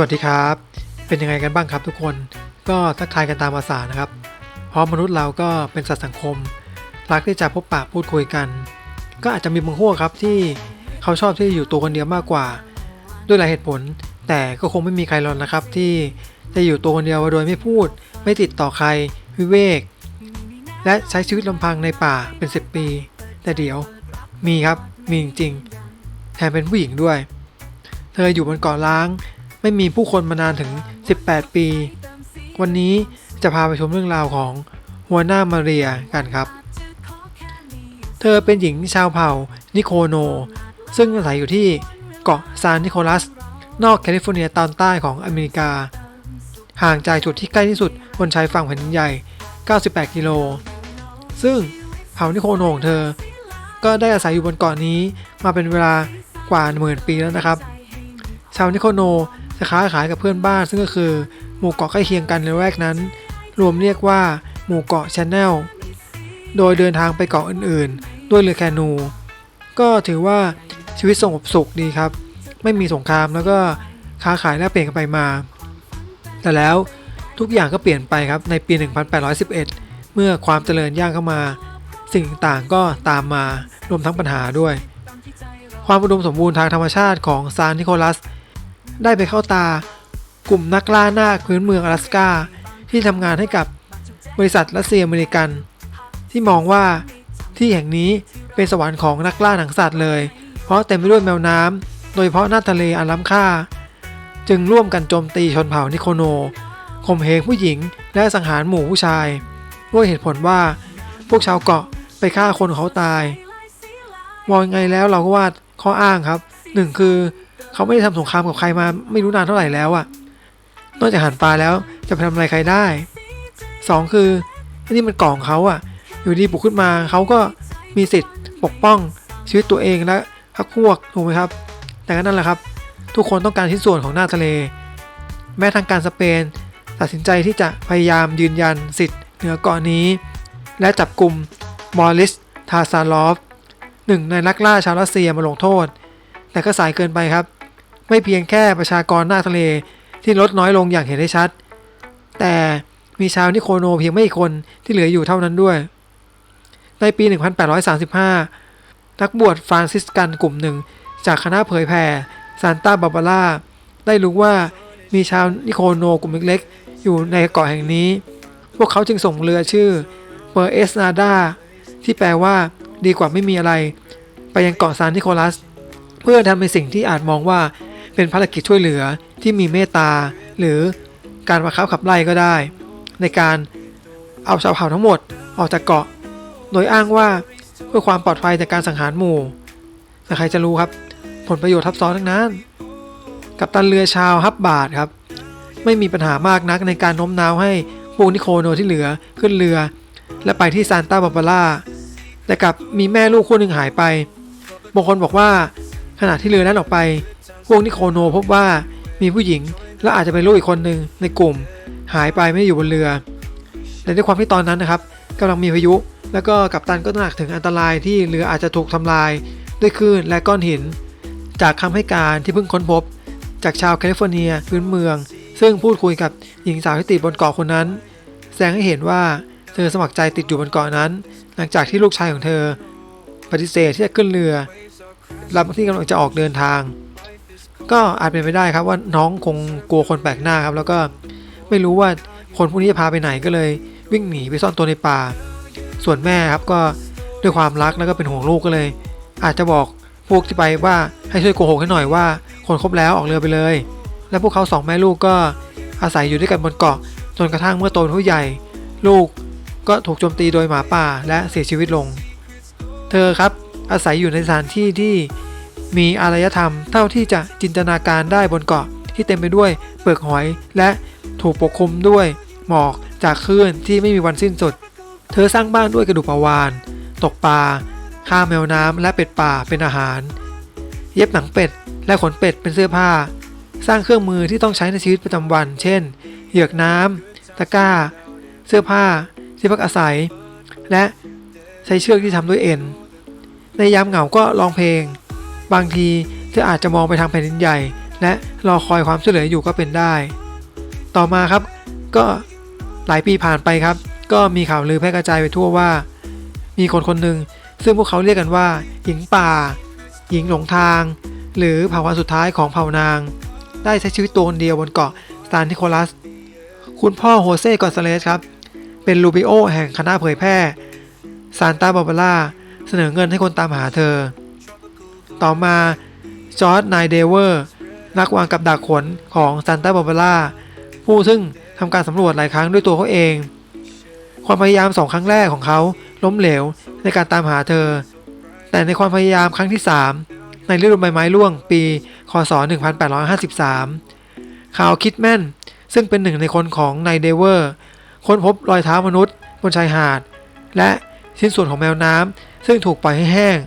วัสดีครับ เป็นยังไงกันบ้างครับทุกคนก็ทักทายกันตามภาษานะครับ เพราะมนุษย์เราก็เป็นสัตว์สังคม รักที่จะพบปะพูดคุยกัน ก็อาจจะมีบางพวกครับที่เขาชอบที่อยู่ตัวคนเดียวมากกว่า ด้วยหลายเหตุผล แต่ก็คงไม่มีใครหรอกนะครับ ที่จะอยู่ตัวคนเดียวโดยไม่พูด ไม่ติดต่อใครวิเวก และใช้ชีวิตลำพังในป่าเป็น 10 ปี แต่เดี๋ยวมีครับมีจริงๆแถมเป็นผู้หญิงด้วย เธออยู่บนเกาะล้าง ไม่มีผู้คนมานานถึง 18 ปี วันนี้จะพาไปชมเรื่องราวของหัวหน้ามาเรียกันครับ เธอเป็นหญิงชาวเผ่านิโคโน ซึ่งอาศัยอยู่ที่เกาะซานนิโคลัส นอกแคลิฟอร์เนียตอนใต้ของอเมริกา ห่างจากจุดที่ใกล้ที่สุดบนชายฝั่งแผ่นดินใหญ่ 98 กิโล ซึ่งเผ่านิโคโนของเธอ ก็ได้อาศัยอยู่บนเกาะนี้มาเป็นเวลากว่าหมื่นปีแล้วนะครับ ชาวนิโคโน จะค้าขายกับเพื่อนบ้าน ซึ่งก็คือหมู่เกาะใกล้เคียงกันในแวกนั้น รวมเรียกว่าหมู่เกาะชาแนลโดยเดินทางไปเกาะอื่นๆ ด้วยเรือแคนู ก็ถือว่าชีวิตสงบสุขดีครับ ไม่มีสงครามแล้วก็ค้าขายแลกเปลี่ยนกันไปมา แต่แล้วทุกอย่างก็เปลี่ยนไปครับในปี 1811 เมื่อความเจริญย่างเข้ามา สิ่งต่างก็ตามมารวมทั้งปัญหาด้วย ความอุดมสมบูรณ์ทางธรรมชาติของซานนิโคลัส ได้ไปเข้าตากลุ่มนักล่าหน้าพื้นเมือง阿拉สกาที่ทำงานให้กับบริษัทรัสเซียอเมริกัน ที่มองว่าที่แห่งนี้เป็นสวรรค์ของนักล่าหนังสัตว์เลย เพราะเต็มไปด้วยแมวน้ำโดยเฉพาะหน้าทะเลอันล้ำค่า จึงร่วมกันโจมตีชนเผ่านิโคโนข่มเหงผู้หญิงและสังหารหมู่ผู้ชาย ด้วยเหตุผลว่า พวกชาวเกาะไปฆ่าคนเขาตาย มองยังไงแล้วเราก็ว่าข้ออ้างครับหนึ่งคือ เขาไม่ได้ทำสงครามกับใครมาไม่รู้นานเท่าไหร่แล้วอะนอกจากหันปลาแล้วจะไปทำอะไรใครได้สองคือนี่มันกล่องเขาอะอยู่ดีปลุกขึ้นมาเขาก็มีสิทธิ์ปกป้องชีวิตตัวเองและพรรคพวกถูกไหมครับ แต่ก็นั่นแหละครับ ทุกคนต้องการชิ้นส่วนของหน้าทะเล แม้ทางการสเปน ตัดสินใจที่จะพยายามยืนยันสิทธิ์เหนือเกาะนี้ และจับกลุ่มมอริสทาซาลอฟหนึ่งในนักล่าชาวรัสเซียมาลงโทษ แต่ก็สายเกินไปครับ ไม่เพียงแค่ประชากรหน้าทะเลที่ลดน้อยลงอย่างเห็นได้ชัด แต่มีชาวนิโคโนเพียงไม่กี่คนที่เหลืออยู่เท่านั้นด้วย ในปี 1835 นักบวชฟรานซิสกันกลุ่มหนึ่ง จากคณะเผยแผ่ซานตาบาบาร่าได้รู้ว่ามีชาวนิโคโนกลุ่มเล็กๆ อยู่ในเกาะแห่งนี้ พวกเขาจึงส่งเรือชื่อเปอร์เอสนาดาที่แปลว่าดีกว่าไม่มีอะไร ไปยังเกาะซานนิโคลัส เพื่อทำในสิ่งที่อาจมองว่า เป็นภารกิจช่วยเหลือที่มีเมตตา หรือการบังคับขับไล่ก็ได้ ในการเอาชาวเผ่าทั้งหมดออกจากเกาะ โดยอ้างว่าเพื่อความปลอดภัยจากการสังหารหมู่แต่ใครจะรู้ครับ ผลประโยชน์ทับซ้อนทั้งนั้น กับตันเรือชาวฮับบาทครับ ไม่มีปัญหามากนักในการโน้มน้าวให้พวกนิโคโนที่เหลือขึ้นเรือ และไปที่ซานตาบาบาร่าแต่กับมีแม่ลูกคู่หนึ่งหายไปบางคนบอกว่าขณะที่เรือนั้นออกไป พวกนิโคโนพบว่ามีผู้หญิงและอาจจะเป็นลูกอีกคนหนึ่งในกลุ่ม หายไปไม่ได้อยู่บนเรือแต่ด้วยความที่ตอนนั้นนะครับกำลังมีพายุ แล้วก็กัปตันก็ตระหนักถึงอันตรายที่เรืออาจจะถูกทำลาย ด้วยคลื่นและก้อนหิน จากคำให้การที่เพิ่งค้นพบ จากชาวแคลิฟอร์เนียพื้นเมือง ซึ่งพูดคุยกับหญิงสาวที่ติดบนเกาะคนนั้น แสดงให้เห็นว่าเธอสมัครใจติดอยู่บนเกาะนั้น หลังจากที่ลูกชายของเธอ ปฏิเสธที่จะขึ้นเรือลำที่กำลังจะออกเดินทาง ก็อาจเป็นไปได้ครับว่าน้องคงกลัวคนแปลกหน้าครับ แล้วก็ไม่รู้ว่าคนพวกนี้จะพาไปไหนก็เลยวิ่งหนีไปซ่อนตัวในป่า ส่วนแม่ครับก็ด้วยความรักแล้วก็เป็นห่วงลูกก็เลย อาจจะบอกพวกที่ไปว่าให้ช่วยโกหกให้หน่อยว่า คนครบแล้วออกเรือไปเลย และพวกเขาสองแม่ลูกก็อาศัยอยู่ด้วยกันบนเกาะจนกระทั่งเมื่อโตเป็นผู้ใหญ่ ลูกก็ถูกโจมตีโดยหมาป่าและเสียชีวิตลง เธอครับอาศัยอยู่ในสถานที่ที่ มีอารยธรรมเท่าที่จะจินตนาการได้บนเกาะที่เต็มไปด้วยเปลือกหอย และถูกปกคลุมด้วยหมอกจากคลื่นที่ไม่มีวันสิ้นสุด เธอสร้างบ้านด้วยกระดูกปลาวาน ตกปลาฆ่าแมวน้ำและเป็ดป่าเป็นอาหาร เย็บหนังเป็ด และขนเป็ดเป็นเสื้อผ้า สร้างเครื่องมือที่ต้องใช้ในชีวิตประจำวัน เช่น เหยือกน้ำตะกร้า เสื้อผ้า ที่พักอาศัย และใช้เชือกที่ทำด้วยเอ็น ในยามเหงาก็ร้องเพลง บางทีเธออาจจะมองไปทางแผ่นดินใหญ่ และรอคอยความช่วยเหลืออยู่ก็เป็นได้ ต่อมาครับ ก็หลายปีผ่านไปครับ ก็มีข่าวลือแพร่กระจายไปทั่วว่า มีคนคนหนึ่งซึ่งพวกเขาเรียกกันว่า หญิงป่า หญิงหลงทาง หรือเผ่าพันธุ์สุดท้ายของเผ่านาง ได้ใช้ชีวิตตัวคนเดียวบนเกาะซานนิโคลัส คุณพ่อโฮเซ่กอนซาเลสครับ เป็นลูบิโอแห่งคณะเผยแพร่ซานตาบาบาร่าเสนอเงินให้คนตามหาเธอ ต่อมาจอร์ดไนเดเวอร์นักวางกับดักขนของซานตาบาร์บาร่าผู้ซึ่งทำการสำรวจหลายครั้งด้วยตัวเขาเอง ความพยายามสองครั้งแรกของเขาล้มเหลวในการตามหาเธอ แต่ในความพยายามครั้งที่ 3 ในฤดูใบไม้ร่วงปีคศ 1853ข่าวคิดแม่นซึ่งเป็นหนึ่งในคนของไนเดเวอร์ ค้นพบรอยเท้ามนุษย์บนชายหาด และชิ้นส่วนของแมวน้ำซึ่งถูกปล่อยให้แห้ง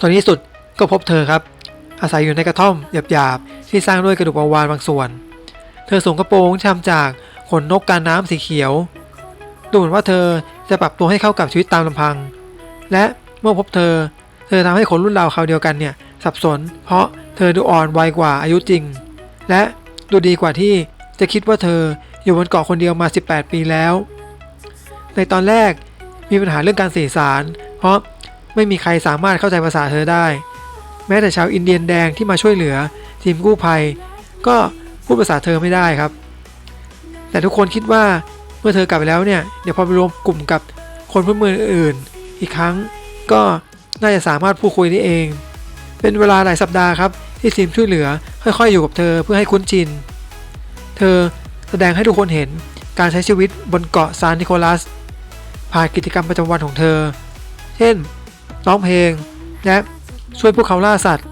ตอนนี้สุด ก็พบเธอครับ อาศัยอยู่ในกระท่อมหยาบๆ ที่สร้างด้วยกระดูกปลาวานบางส่วน เธอสวมกระโปรงทำจากขนนกการน้ำสีเขียว ดูเหมือนว่าเธอจะปรับตัวให้เข้ากับชีวิตตามลำพัง และเมื่อพบเธอ เธอทำให้คนรุ่นราวคราวเดียวกันเนี่ยสับสน เพราะเธอดูอ่อนวัยกว่าอายุจริง และดูดีกว่าที่จะคิดว่าเธออยู่บนเกาะคนเดียวมา 18 ปีแล้ว ในตอนแรกมีปัญหาเรื่องการสื่อสาร เพราะไม่มีใครสามารถเข้าใจภาษาเธอได้ ม้แต่ชาวอินเดียนแดงที่มาช่วยเหลือทีมกู้ภัย ก็พูดภาษาเธอไม่ได้ครับ แต่ทุกคนคิดว่าเมื่อเธอกลับไปแล้วเนี่ยเดี๋ยวพอไปรวมกลุ่มกับคนพื้นเมืองอื่นอีกครั้งก็น่าจะสามารถพูดคุยได้เอง เป็นเวลาหลายสัปดาห์ครับที่ทีมช่วยเหลือค่อยๆอยู่กับเธอเพื่อให้คุ้นชิน เธอแสดงให้ทุกคนเห็นการใช้ชีวิตบนเกาะซานนิโคลัส ผ่านกิจกรรมประจำวันของเธอ เช่นร้องเพลงและ ช่วยพวกเขาล่าสัตว์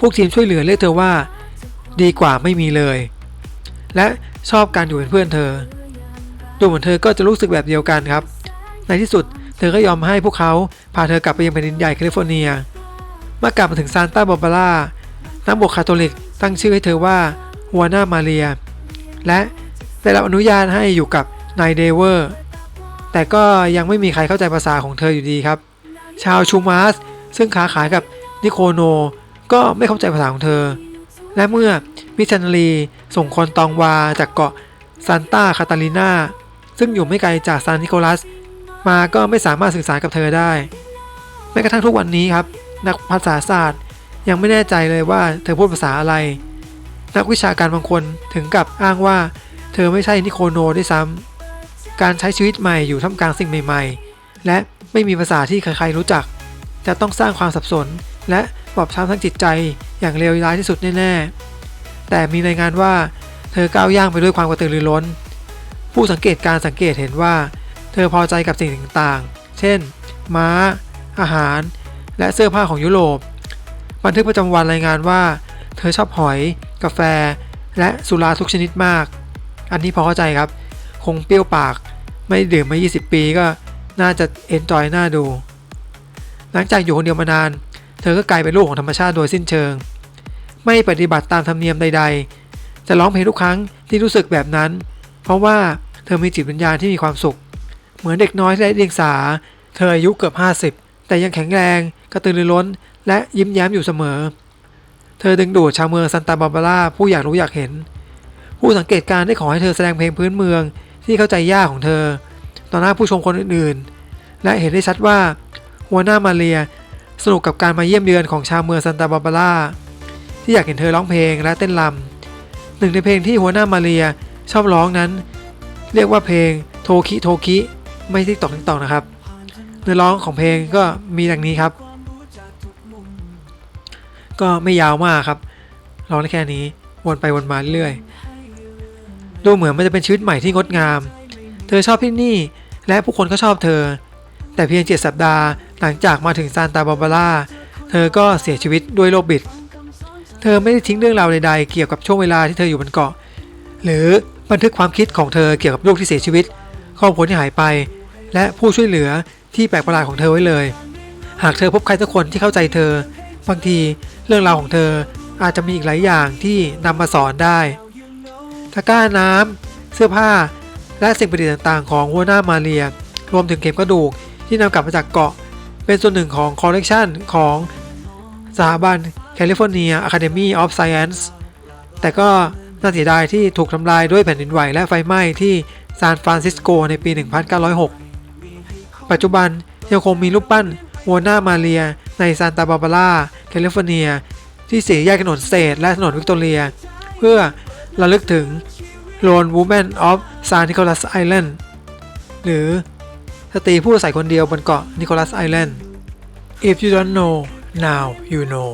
พวกทีมช่วยเหลือเรียกเธอว่า ดีกว่าไม่มีเลย และชอบการอยู่เป็นเพื่อนเธอ ดูเหมือนเธอก็จะรู้สึกแบบเดียวกันครับ ในที่สุดเธอก็ยอมให้พวกเขาพาเธอกลับไปยังแผ่นดินใหญ่แคลิฟอร์เนีย เมื่อกลับมาถึงซานตาบาบาร่านักบวชคาทอลิกตั้งชื่อให้เธอว่าฮัวนามาเรีย และได้รับอนุญาตให้อยู่กับนายเดเวอร์ แต่ก็ยังไม่มีใครเข้าใจภาษาของเธออยู่ดีครับ ชาวชูมาส ซึ่งค้าขายกับนิโคโนก็ไม่เข้าใจภาษาของเธอ และเมื่อมิชันารีส่งคนตองวาจากเกาะซานตาคาตาลินาซึ่งอยู่ไม่ไกลจากซานนิโคลัส มาก็ไม่สามารถสื่อสารกับเธอได้ แม้กระทั่งทุกวันนี้ครับ นักภาษาศาสตร์ยังไม่แน่ใจเลยว่าเธอพูดภาษาอะไร นักวิชาการบางคนถึงกับอ้างว่า เธอไม่ใช่นิโคโนด้วยซ้ำการใช้ชีวิตใหม่อยู่ท่ามกลางสิ่งใหม่ ๆ และไม่มีภาษาที่ใครๆรู้จัก จะต้องสร้างความสับสน และบอบช้ำทั้งจิตใจอย่างเลวร้ายที่สุดแน่ๆ แต่มีรายงานว่าเธอก้าวย่างไปด้วยความกระตือรือร้น ผู้สังเกตการสังเกตเห็นว่า เธอพอใจกับสิ่งต่างๆ เช่น ม้า อาหาร และเสื้อผ้าของยุโรป บันทึกประจำวันรายงานว่า เธอชอบหอย กาแฟ และสุราทุกชนิดมาก อันนี้พอเข้าใจครับ คงเปรี้ยวปาก ไม่ดื่มมา 20 ปีก็น่าจะเอนจอยน่าดู หลังจากอยู่คนเดียวมานาน เธอก็กลายเป็นลูกของธรรมชาติโดยสิ้นเชิง ไม่ปฏิบัติตามธรรมเนียมใด ๆ จะร้องเพลงทุกครั้งที่รู้สึกแบบนั้น เพราะว่าเธอมีจิตวิญญาณที่มีความสุข เหมือนเด็กน้อยที่ไร้เดียงสา เธออายุเกือบ 50 แต่ยังแข็งแรง กระตือรือร้น และยิ้มแย้มอยู่เสมอ เธอดึงดูดชาวเมืองซันตาบาบาร่าผู้อยากรู้อยากเห็น ผู้สังเกตการณ์ได้ขอให้เธอแสดงเพลงพื้นเมืองที่เข้าใจยากของเธอ ต่อหน้าผู้ชมคนอื่นๆ และเห็นได้ชัดว่า หัวหน้ามาเรีย สนุกกับการมาเยี่ยมเยือนของชาวเมืองซันตาบาบาร่าที่อยากเห็นเธอร้องเพลงและเต้นรำหนึ่งในเพลงที่หัวหน้ามาเรียชอบร้องนั้น เรียกว่าเพลงโทคิโทคิไม่ที่ตอกติ๊กตอกนะครับเนื้อร้องของเพลงก็มีดังนี้ครับ ก็ไม่ยาวมากครับร้องได้แค่นี้วนไปวนมาเรื่อยดูเหมือนมันจะเป็นชีวิตใหม่ที่งดงาม เธอชอบที่นี่และผู้คนก็ชอบเธอ แต่เพียงเจ็ดสัปดาห์ หลังจากมาถึงซานตาบาบาร่าเธอก็เสียชีวิตด้วยโรคบิด เธอไม่ได้ทิ้งเรื่องราวใดๆเกี่ยวกับช่วงเวลาที่เธออยู่บนเกาะ หรือบันทึกความคิดของเธอเกี่ยวกับลูกที่เสียชีวิตครอบครัวที่หายไป และผู้ช่วยเหลือที่แปลกประหลาดของเธอไว้เลย หากเธอพบใครสักคนที่เข้าใจเธอ บางทีเรื่องราวของเธออาจจะมีอีกหลายอย่างที่นำมาสอนได้ตะกร้าน้ำเสื้อผ้า และสิ่งประดิษฐ์ต่างๆ ของหัวหน้ามาเรียรวมถึงเข็มกระดูกที่นำกลับมาจากเกาะ เป็นส่วนหนึ่งของคอลเลกชันของสถาบัน California Academy of Science แต่ก็น่าเสียดายที่ถูกทำลายด้วยแผ่นดินไหวและไฟไหม้ที่ซานฟรานซิสโกในปี 1906 ปัจจุบันยังคงมีรูปปั้นวัวหน้ามาเรียในซานตาบาบาร่าแคลิฟอร์เนีย ที่สี่แยกถนนเตทและถนนวิกตอเรีย เพื่อระลึกถึง Lone Woman of San Nicolas Island หรือ สตรีผู้อาศัยคนเดียวบนเกาะนิโคลัสไอแลนด์ If you don't know now you know